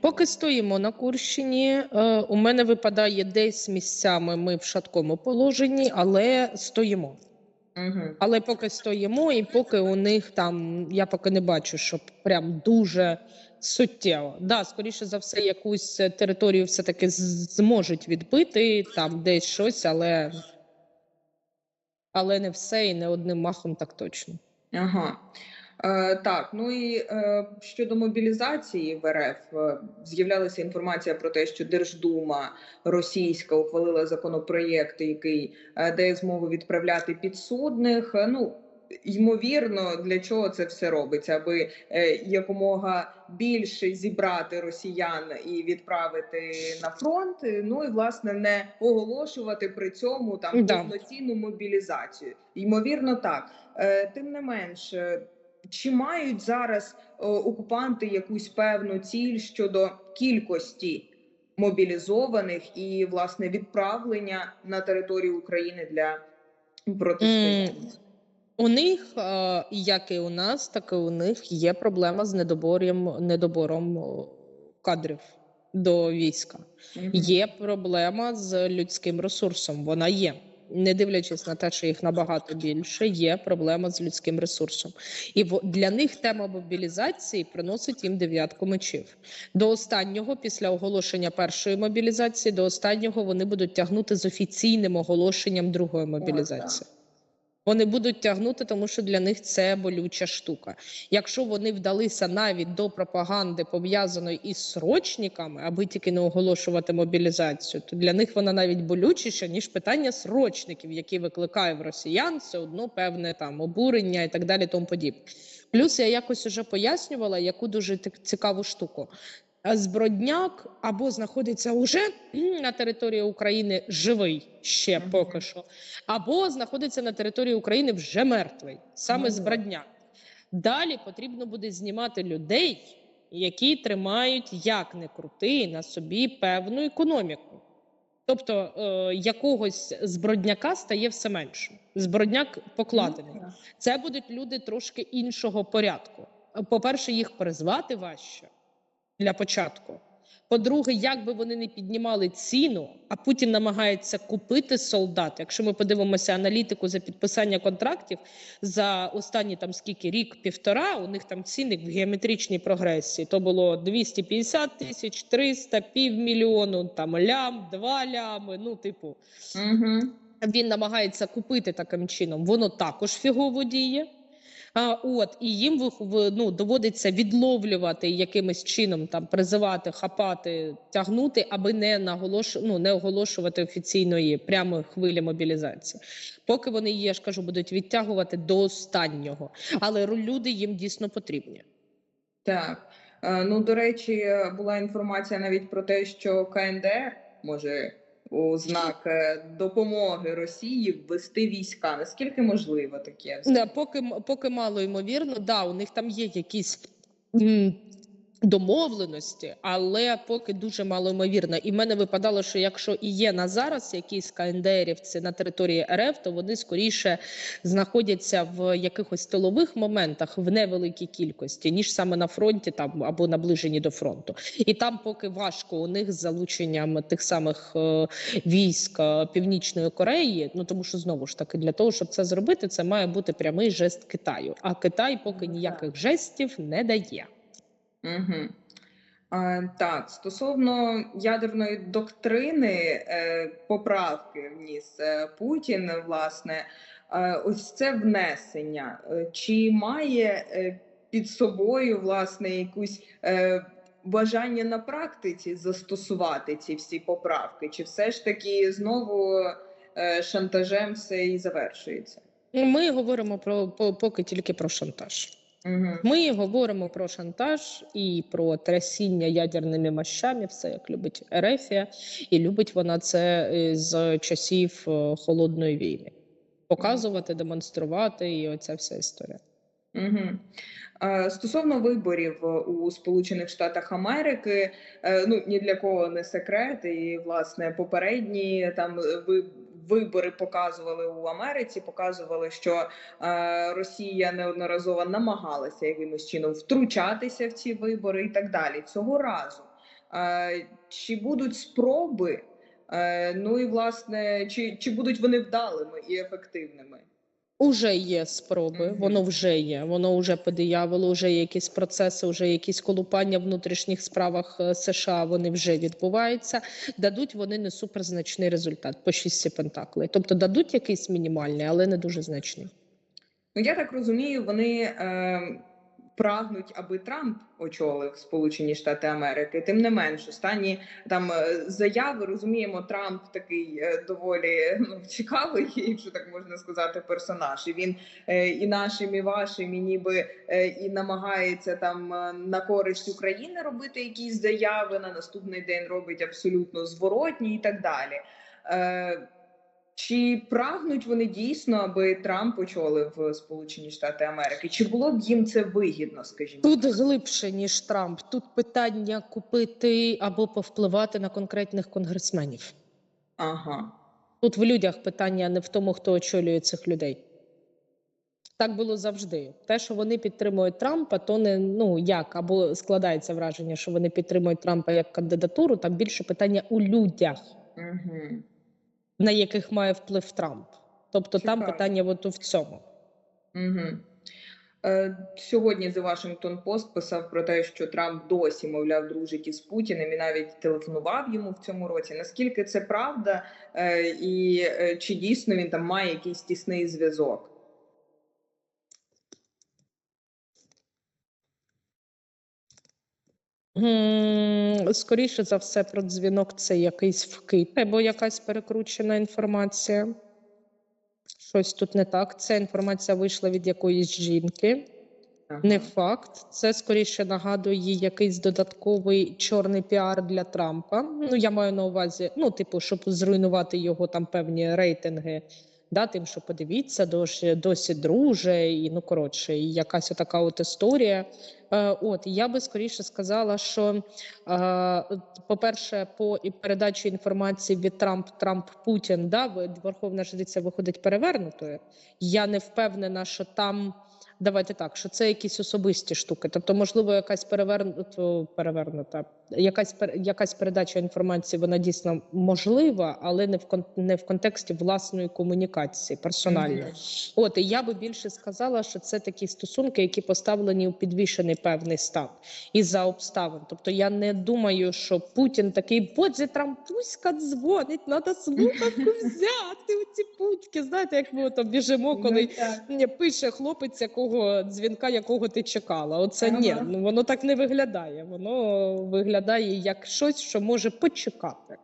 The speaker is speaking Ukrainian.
Поки стоїмо на Курщині, е, у мене випадає десь місцями ми в шаткому положенні, але стоїмо. Угу. Але поки стоїмо, і поки у них там я поки не бачу, щоб прям дуже суттєво. Да, скоріше за все, якусь територію все-таки зможуть відбити, там десь щось, але, але не все і не одним махом так точно. Ага. Е, так, ну і е, щодо мобілізації в РФ е, з'являлася інформація про те, що Держдума російська ухвалила законопроєкт, який е, дає змогу відправляти підсудних. Ну ймовірно, для чого це все робиться, аби е, якомога більше зібрати росіян і відправити на фронт. Ну і власне не оголошувати при цьому там повноцінну мобілізацію. Ймовірно, так. Е, Тим не менш, чи мають зараз е, окупанти якусь певну ціль щодо кількості мобілізованих і власне відправлення на територію України для протистояння? У них, е, як і у нас, так і у них є проблема з недобором, недобором кадрів до війська. Є проблема з людським ресурсом. Вона є. Не дивлячись на те, що їх набагато більше, є проблема з людським ресурсом. І для них тема мобілізації приносить їм дев'ятку мечів. До останнього, після оголошення першої мобілізації, до останнього вони будуть тягнути з офіційним оголошенням другої мобілізації. Вони будуть тягнути, тому що для них це болюча штука. Якщо вони вдалися навіть до пропаганди, пов'язаної із срочниками, аби тільки не оголошувати мобілізацію, то для них вона навіть болючіша, ніж питання срочників, які викликає в росіян все одно певне там обурення і так далі. Тому подібне. Плюс я якось уже пояснювала, яку дуже цікаву штуку. А Збродняк або знаходиться уже на території України живий ще поки що, або знаходиться на території України вже мертвий, саме Ну. Збродняк. Далі потрібно буде знімати людей, які тримають як не крути на собі певну економіку. Тобто е, якогось збродняка стає все менше. Збродняк покладений. Ну. Це будуть люди трошки іншого порядку. По-перше, їх призвати важче для початку. По-друге, як би вони не піднімали ціну, а Путін намагається купити солдат. Якщо ми подивимося аналітику за підписання контрактів за останні там скільки рік, півтора, у них там ціни в геометричній прогресії. То було 250 тисяч, 300, півмільйону, там лям, два лями. Ну, типу, Мгм. він намагається купити таким чином, воно також фігово діє. От, і їм ну, доводиться відловлювати якимось чином, там, призивати, хапати, тягнути, аби не, наголош... ну, не оголошувати офіційної прямої хвилі мобілізації. Поки вони я ж кажу, будуть відтягувати до останнього. Але люди їм дійсно потрібні. Так. Е, Ну, до речі, була інформація навіть про те, що КНДР може у знак е, допомоги Росії ввести війська. Наскільки можливо таке? Да, поки, поки мало ймовірно, да, у них там є якісь домовленості, але поки дуже мало ймовірно. І в мене випадало, що якщо і є на зараз якісь КНДРівці на території РФ, то вони скоріше знаходяться в якихось тилових моментах в невеликій кількості, ніж саме на фронті там або наближені до фронту. І там поки важко у них з залученням тих самих е, військ е, Північної Кореї. Ну тому що знову ж таки для того, щоб це зробити, це має бути прямий жест Китаю. А Китай поки Ну, ніяких жестів не дає. Угу. А, так, стосовно ядерної доктрини, е, поправки вніс е, Путін, власне, е, ось це внесення. Е, Чи має е, під собою власне якусь е, бажання на практиці застосувати ці всі поправки? Чи все ж таки знову е, шантажем все і завершується? Ми говоримо про по- поки тільки про шантаж. Угу. Ми говоримо про шантаж і про трясіння ядерними мощами, все як любить Ерефія, і любить вона це е, з часів е, холодної війни. Показувати, демонструвати, і оця вся історія. Угу. Стосовно виборів е, у Сполучених Штатах Америки, ну ні для кого не секрет, і власне попередні там вибори показували у Америці, показували, що е, Росія неодноразово намагалася якимось чином втручатися в ці вибори і так далі. Цього разу е, чи будуть спроби? Е, ну і власне, чи, чи будуть вони вдалими і ефективними? Уже є спроби, Мгм. воно вже є. Воно вже подиявило, вже є якісь процеси, вже якісь колупання в внутрішніх справах е, США. Вони вже відбуваються. Дадуть вони не суперзначний результат по шість пентаклей. Тобто дадуть якийсь мінімальний, але не дуже значний. Ну я так розумію, вони е, прагнуть, аби Трамп очолив Сполучені Штати Америки. Тим не менш, останні там е, заяви розуміємо, Трамп такий е, доволі ну, цікавий, якщо так можна сказати, персонаж. І він е, і нашим, і вашим, і ніби і намагається там на користь України робити якісь заяви. На наступний день робить абсолютно зворотні і так далі. Е, чи прагнуть вони дійсно, аби Трамп очолив Сполучені Штати Америки? Чи було б їм це вигідно, скажімо? Тут глибше ніж Трамп. Тут питання купити або повпливати на конкретних конгресменів. Ага. Тут в людях питання а не в тому, хто очолює цих людей. Так було завжди. Те, що вони підтримують Трампа, то не ну як або складається враження, що вони підтримують Трампа як кандидатуру. Там більше питання у людях, Угу. На яких має вплив Трамп. Тобто там питання от в цьому. Угу. Е, сьогодні The Washington Post писав про те, що Трамп досі, мовляв, дружить із Путіним і навіть телефонував йому в цьому році. Наскільки це правда, е, і е, чи дійсно він там має якийсь тісний зв'язок? Скоріше за все, про дзвінок це якийсь вкид або якась перекручена інформація. Щось тут не так. Ця інформація вийшла від якоїсь жінки. Ага. Не факт. Це скоріше нагадує якийсь додатковий чорний піар для Трампа. Ну я маю на увазі, ну, типу, щоб зруйнувати його там певні рейтинги. Да, тим, що подивіться, досі, досі друже, і ну коротше, і якась така от історія. Е, от я би скоріше сказала, що е, по-перше, по і передачі інформації від Трамп Трамп Путін, да, Верховна Жриця виходить перевернутою. Я не впевнена, що там. Давайте так, що це якісь особисті штуки. Тобто, можливо, якась перевернута, перевернута, якась якась передача інформації, вона дійсно можлива, але не в не в контексті власної комунікації, персональної. Мгм. От і я би більше сказала, що це такі стосунки, які поставлені у підвішений певний стан і за обставин. Тобто я не думаю, що Путін такий, боже, Трампуська дзвонить, треба слухавку взяти у ці путьки. Знаєте, як ми там біжимо, коли Ну, так. Ні, пише хлопець, якого дзвінка, якого ти чекала. Оце Ага. ні, ну воно так не виглядає. Воно виглядає як щось, що може почекати.